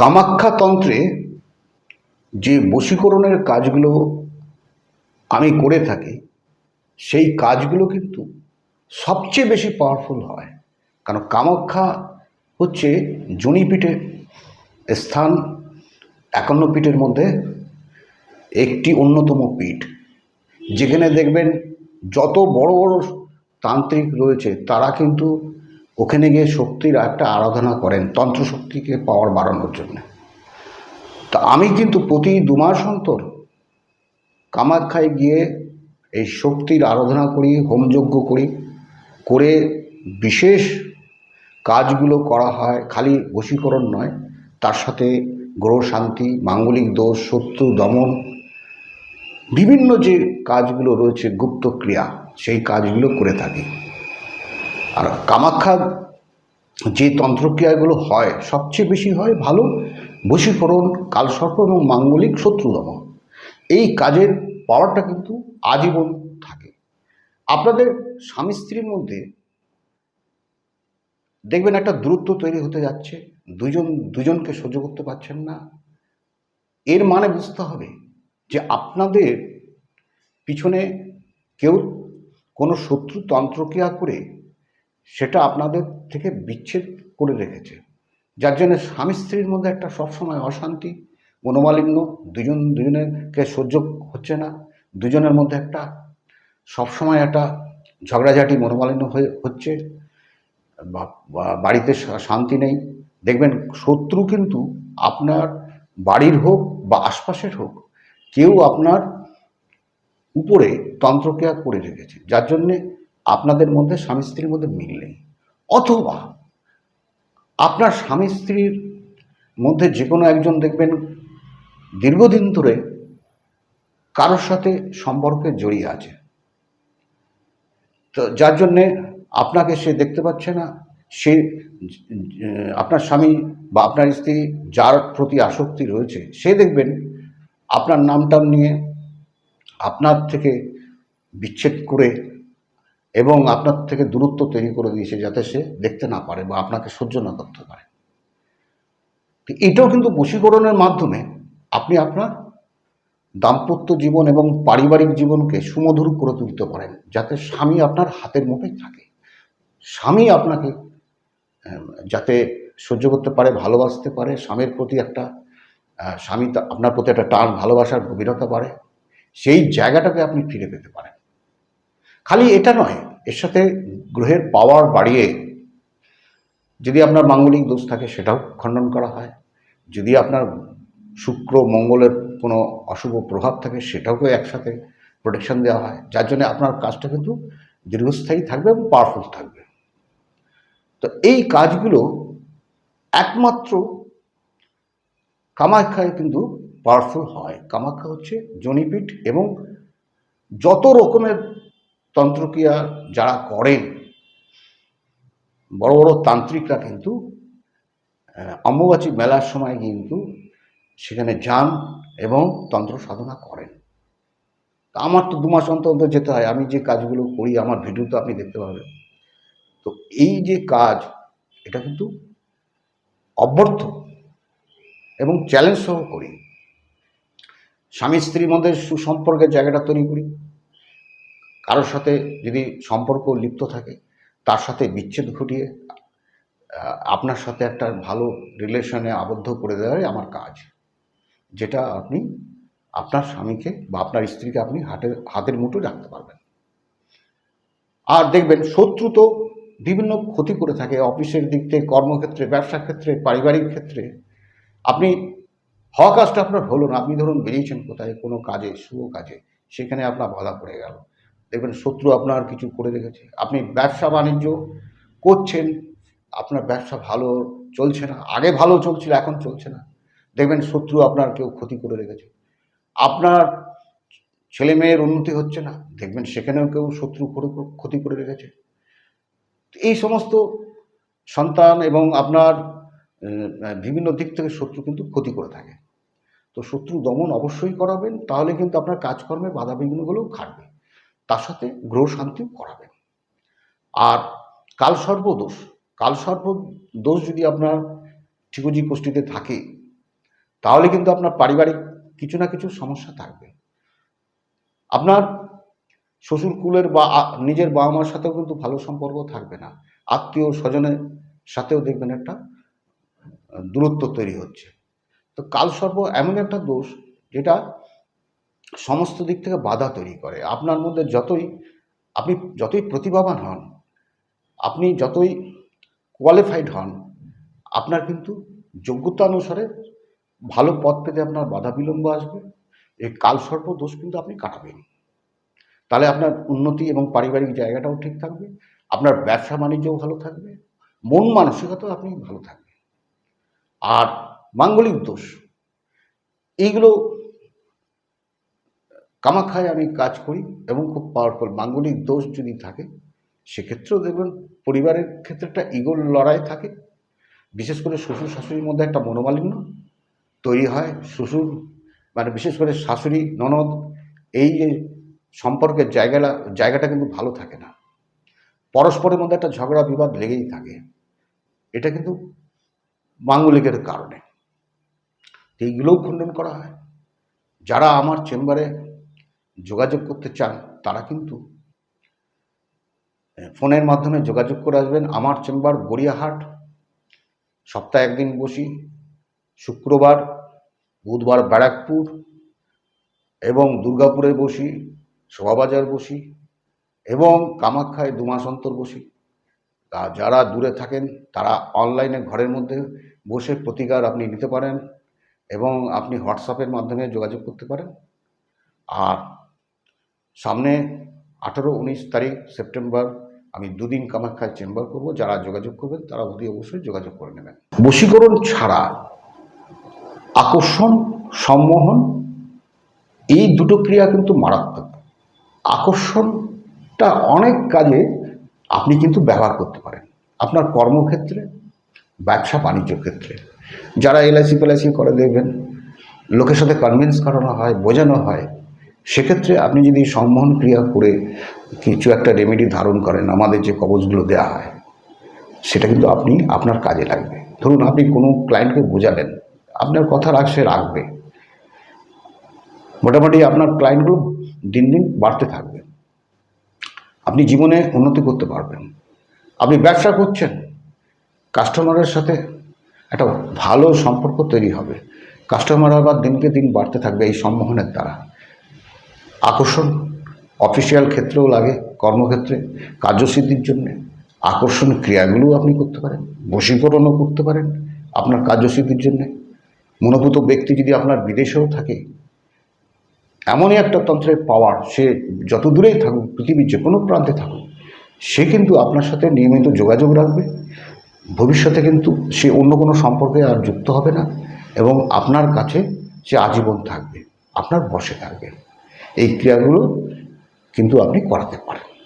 কামাখ্যা তন্ত্রে যে বশীকরণের কাজগুলো আমি করে থাকি, সেই কাজগুলো কিন্তু সবচেয়ে বেশি পাওয়ারফুল হয়। কারণ কামাখ্যা হচ্ছে জনিপীঠের স্থান, একান্ন পীঠের মধ্যে একটি অন্যতম পীঠ। যেখানে দেখবেন যত বড় বড় তান্ত্রিক রয়েছে, তারা কিন্তু ওখানে গিয়ে শক্তির একটা আরাধনা করেন, তন্ত্র শক্তিকে পাওয়ার বাড়ানোর জন্য। তা আমি কিন্তু প্রতি দু মাস অন্তর কামাখ্যায় গিয়ে এই শক্তির আরাধনা করি, হোমযজ্ঞ করি, করে বিশেষ কাজগুলো করা হয়, খালি বশীকরণ নয়, তার সাথে গ্রহ শান্তি, মাঙ্গলিক দোষ, শত্রু দমন, বিভিন্ন যে কাজগুলো রয়েছে গুপ্ত ক্রিয়া, সেই কাজগুলো করে থাকি। আর কামাখ্যা যে তন্ত্রক্রিয়াগুলো হয়, সবচেয়ে বেশি হয় ভালো, বশীকরণ, কালসর্প এবং মাঙ্গলিক শত্রু দমন এই কাজের পাওয়ারটা কিন্তু আজীবন থাকে। আপনাদের স্বামী স্ত্রীর মধ্যে দেখবেন একটা দূরত্ব তৈরি হতে যাচ্ছে, দুজন, দুজনকে সহ্য করতে পারছেন না। এর মানে বুঝতে হবে যে আপনাদের পিছনে কেউ কোনো শত্রু তন্ত্রক্রিয়া করে সেটা আপনাদের থেকে বিচ্ছেদ করে রেখেছে। যার জন্য স্বামী স্ত্রীর মধ্যে একটা সবসময় অশান্তি, মনোমালিন্য, দুজন, দুজনেরকে সহ্য হচ্ছে না, দুজনের মধ্যে একটা সবসময় একটা ঝগড়াঝাটি, মনোমালিন্য হয়ে হচ্ছে বাড়িতে শান্তি নেই। দেখবেন শত্রু কিন্তু আপনার বাড়ির হোক বা আশপাশের হোক, কেউ আপনার উপরে তন্ত্রক্রিয়া করে রেখেছে। যার জন্যে আপনাদের মধ্যে স্বামী স্ত্রীর মধ্যে মিল নেই। অথবা আপনার স্বামী স্ত্রীর মধ্যে যে কোনো একজন দেখবেন দীর্ঘদিন ধরে কারোর সাথে সম্পর্কে জড়িয়ে আছে। তো যার জন্যে আপনাকে সে দেখতে পাচ্ছে না। সে আপনার স্বামী বা আপনার স্ত্রী যার প্রতি আসক্তি রয়েছে, সে দেখবেন আপনার নামটাম নিয়ে আপনার থেকে বিচ্ছেদ করে এবং আপনার থেকে দূরত্ব তৈরি করে দিয়েছে যাতে সে দেখতে না পারে বা আপনাকে সহ্য না করতে পারে। এটাও কিন্তু বশীকরণের মাধ্যমে আপনি আপনার দাম্পত্য জীবন এবং পারিবারিক জীবনকে সুমধুর করে তুলতে পারেন, যাতে স্বামী আপনার হাতের মুঠোয় থাকে। স্বামী আপনাকে যাতে সহ্য করতে পারে, ভালোবাসতে পারে, স্বামীর প্রতি একটা স্বামী আপনার প্রতি একটা টান ভালোবাসার গভীরতা বাড়ে, সেই জায়গাটাকে আপনি ফিরে পেতে পারেন। খালি এটা নয়, এর সাথে গ্রহের পাওয়ার বাড়িয়ে যদি আপনার মাঙ্গলিক দোষ থাকে সেটাও খণ্ডন করা হয়। যদি আপনার শুক্র মঙ্গলের কোনো অশুভ প্রভাব থাকে সেটাকেও একসাথে প্রোটেকশন দেওয়া হয়। যার জন্য আপনার কাজটা কিন্তু দীর্ঘস্থায়ী থাকবে এবং পাওয়ারফুল থাকবে। তো এই কাজগুলো একমাত্র কামাখ্যায় কিন্তু পাওয়ারফুল হয়। কামাখ্যা হচ্ছে জনিপীঠ এবং যত রকমের তন্ত্রক্রিয়া যারা করেন, বড় বড় তান্ত্রিকরা কিন্তু অম্বুবাচী মেলার সময় কিন্তু সেখানে যান এবং তন্ত্র সাধনা করেন। তা আমার তো দু মাস অন্তর অন্তর যেতে হয়, আমি যে কাজগুলো করি, আমার ভিডিও তো আপনি দেখতে পাবেন। তো এই যে কাজ, এটা কিন্তু অব্যর্থ এবং চ্যালেঞ্জ সহ করি। স্বামী স্ত্রীর মধ্যে সুসম্পর্কের জায়গাটা তৈরি করি। কারোর সাথে যদি সম্পর্ক লিপ্ত থাকে, তার সাথে বিচ্ছেদ ঘটিয়ে আপনার সাথে একটা ভালো রিলেশনে আবদ্ধ করে দেওয়াই আমার কাজ। যেটা আপনি আপনার স্বামীকে বা আপনার স্ত্রীকে আপনি হাতের হাতের মুঠো রাখতে পারবেন। আর দেখবেন শত্রু তো বিভিন্ন ক্ষতি করে থাকে, অফিসের দিক থেকে, কর্মক্ষেত্রে ব্যবসা ক্ষেত্রে, পারিবারিক ক্ষেত্রে। আপনি হওয়া কাজটা আপনার হলো না। আপনি ধরুন বেরিয়েছেন কোথায়, কোনো কাজে, শুভ কাজে, সেখানে আপনার বাধা পড়ে গেল। দেখবেন শত্রু আপনার কিছু করে রেখেছে। আপনি ব্যবসা বাণিজ্য করছেন, আপনার ব্যবসা ভালো চলছে না, আগে ভালো চলছিল, এখন চলছে না। দেখবেন শত্রু আপনার কেউ ক্ষতি করে রেখেছে। আপনার ছেলে মেয়ের উন্নতি হচ্ছে না, দেখবেন সেখানেও কেউ শত্রু ক্ষতি করে রেখেছে। এই সমস্ত সন্তান এবং আপনার বিভিন্ন দিক থেকে শত্রু কিন্তু ক্ষতি করে থাকে। তো শত্রু দমন অবশ্যই করাবেন, তাহলে কিন্তু আপনার কাজকর্মে বাধা বিঘ্নগুলোও খাটবে তার সাথে গ্রহ শান্তিও করাবেন আর কালসর্প দোষ কালসর্প দোষ যদি আপনার ঠিকুজি কোষ্ঠীতে থাকে, তাহলে কিন্তু আপনার পারিবারিক কিছু না কিছু সমস্যা থাকবে। আপনার শ্বশুর কুলের বা নিজের বাবা মার সাথেও কিন্তু ভালো সম্পর্ক থাকবে না। আত্মীয় স্বজনের সাথেও দেখবেন একটা দূরত্ব তৈরি হচ্ছে। তো কালসর্প এমন একটা দোষ যেটা সমস্ত দিক থেকে বাধা তৈরি করে। আপনার মধ্যে যতই, আপনি যতই প্রতিভাবান হন, আপনি যতই কোয়ালিফাইড হন, আপনার কিন্তু যোগ্যতা অনুসারে ভালো পথ পেতে আপনার বাধা বিলম্ব আসবে। এই কালসর্প দোষ কিন্তু আপনি কাটাবেন। তাহলে আপনার উন্নতি এবং পারিবারিক জায়গাটাও ঠিক থাকবে, আপনার ব্যবসা বাণিজ্যও ভালো থাকবে, মন মানসিকতাও আপনি ভালো থাকবে। আর মাঙ্গলিক দোষ, এইগুলো কামাখ্যায় আমি কাজ করি এবং খুব পাওয়ারফুল মাঙ্গলিক দোষ যদি থাকে, সেক্ষেত্রেও দেখবেন পরিবারের ক্ষেত্রে একটা ইগোর লড়াই থাকে। বিশেষ করে শ্বশুর শাশুড়ির মধ্যে একটা মনোমালিন্য তৈরি হয়। শ্বশুর মানে বিশেষ করে শাশুড়ি, ননদ, এই যে সম্পর্কের জায়গাটা জায়গাটা কিন্তু ভালো থাকে না। পরস্পরের মধ্যে একটা ঝগড়া, বিবাদ লেগেই থাকে। এটা কিন্তু মাঙ্গলিকের কারণে। এইগুলোও খণ্ডন করা হয়। যারা আমার চেম্বারে যোগাযোগ করতে চান, তারা কিন্তু ফোনের মাধ্যমে যোগাযোগ করে আসবেন। আমার চেম্বার গড়িয়াহাট। সপ্তাহে একদিন বসি। শুক্রবার, বুধবার ব্যারাকপুর এবং দুর্গাপুরে বসি, শোভাবাজার বসি এবং কামাখ্যায় দু মাস অন্তর বসি। আর যারা দূরে থাকেন, তারা অনলাইনে ঘরের মধ্যে বসে প্রতিকার আপনি নিতে পারেন এবং আপনি হোয়াটসঅ্যাপের মাধ্যমে যোগাযোগ করতে পারেন। আর সামনে আঠারো, উনিশ তারিখ, সেপ্টেম্বর আমি দুদিন কামাখ্যায় চেম্বার করব। যারা যোগাযোগ করবেন তারা অতি অবশ্যই যোগাযোগ করে নেবেন। বশীকরণ ছাড়া আকর্ষণ, সম্মোহন, এই দুটো ক্রিয়া কিন্তু মারাত্মক। আকর্ষণটা অনেক কাজে আপনি কিন্তু ব্যবহার করতে পারেন। আপনার কর্মক্ষেত্রে, ব্যবসা বাণিজ্য ক্ষেত্রে। যারা এলআইসি ফেলআইসি করে দেখবেন, লোকের সাথে কনভিন্স করানো হয়, বোঝানো হয় সেক্ষেত্রে আপনি যদি সম্মোহন ক্রিয়া করে কিছু একটা রেমেডি ধারণ করেন, আমাদের যে কবচগুলো দেওয়া হয়, সেটা কিন্তু আপনি আপনার কাজে লাগবে। ধরুন আপনি কোনো ক্লায়েন্টকে বোঝালেন, আপনার কথা রাখ সে রাখবে। মোটামুটি আপনার ক্লায়েন্টগুলো দিন দিন বাড়তে থাকবে। আপনি জীবনে উন্নতি করতে পারবেন। আপনি ব্যবসা করছেন কাস্টমারের সাথে একটা ভালো সম্পর্ক তৈরি হবে। কাস্টমার আবার দিনকে দিন বাড়তে থাকবে এই সম্মোহনের দ্বারা। আকর্ষণ অফিসিয়াল ক্ষেত্রেও লাগে, কর্মক্ষেত্রে, কার্যসিদ্ধির জন্য। আকর্ষণ ক্রিয়াগুলোও আপনি করতে পারেন, বশীকরণও করতে পারেন আপনার কার্যসিদ্ধির জন্যে। মনোভূত ব্যক্তি যদি আপনার বিদেশেও থাকে, এমনই একটা তন্ত্রের পাওয়ার সে যত দূরেই থাকুক, পৃথিবীর যে কোনো প্রান্তে থাকুক, সে কিন্তু আপনার সাথে নিয়মিত যোগাযোগ রাখবে। ভবিষ্যতে কিন্তু সে অন্য কোনো সম্পর্কে আর যুক্ত হবে না এবং আপনার কাছে সে আজীবন থাকবে, আপনার বসে থাকবে। এই ক্রিয়াগুলো কিন্তু আপনি করাতে পারেন।